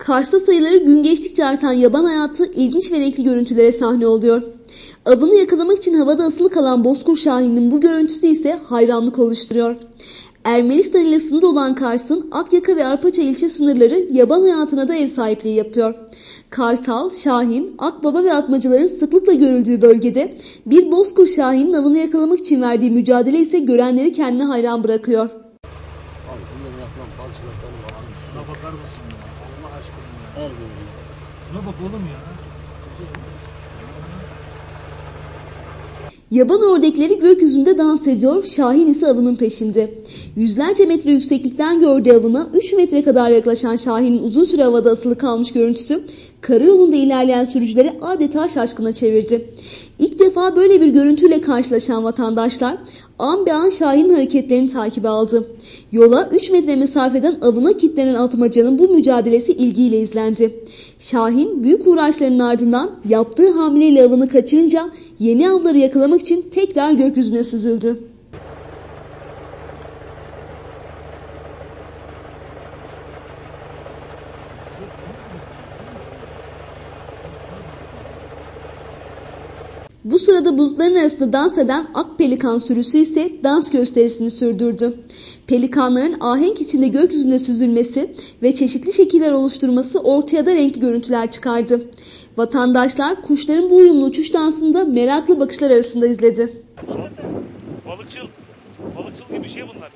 Kars'ta sayıları gün geçtikçe artan yaban hayatı ilginç ve renkli görüntülere sahne oluyor. Avını yakalamak için havada asılı kalan Bozkır Şahin'in bu görüntüsü ise hayranlık oluşturuyor. Ermenistan ile sınır olan Kars'ın Akyaka ve Arpaça ilçe sınırları yaban hayatına da ev sahipliği yapıyor. Kartal, Şahin, Akbaba ve atmacıların sıklıkla görüldüğü bölgede bir Bozkır Şahin'in avını yakalamak için verdiği mücadele ise görenleri kendine hayran bırakıyor. Abi bundan yapılan falçılıkların bakın. Şuna bakar mısın ya? Allah aşkına ya. Her gün. Şuna bak oğlum ya. Yaban ördekleri gökyüzünde dans ediyor, Şahin ise avının peşinde. Yüzlerce metre yükseklikten gördüğü avına 3 metre kadar yaklaşan Şahin'in uzun süre havada asılı kalmış görüntüsü karayolunda ilerleyen sürücüleri adeta şaşkına çevirdi. İlk defa böyle bir görüntüyle karşılaşan vatandaşlar an be an Şahin'in hareketlerini takibe aldı. Yola 3 metre mesafeden avına kilitlenen atmacanın bu mücadelesi ilgiyle izlendi. Şahin büyük uğraşlarının ardından yaptığı hamleyle avını kaçırınca yeni avları yakalamak için tekrar gökyüzüne süzüldü. Bu sırada bulutların arasında dans eden ak pelikan sürüsü ise dans gösterisini sürdürdü. Pelikanların ahenk içinde gökyüzüne süzülmesi ve çeşitli şekiller oluşturması ortaya da renkli görüntüler çıkardı. Vatandaşlar kuşların bu uyumlu uçuş dansını da meraklı bakışlar arasında izledi. Balıkçıl. Balıkçıl gibi şey bunlar.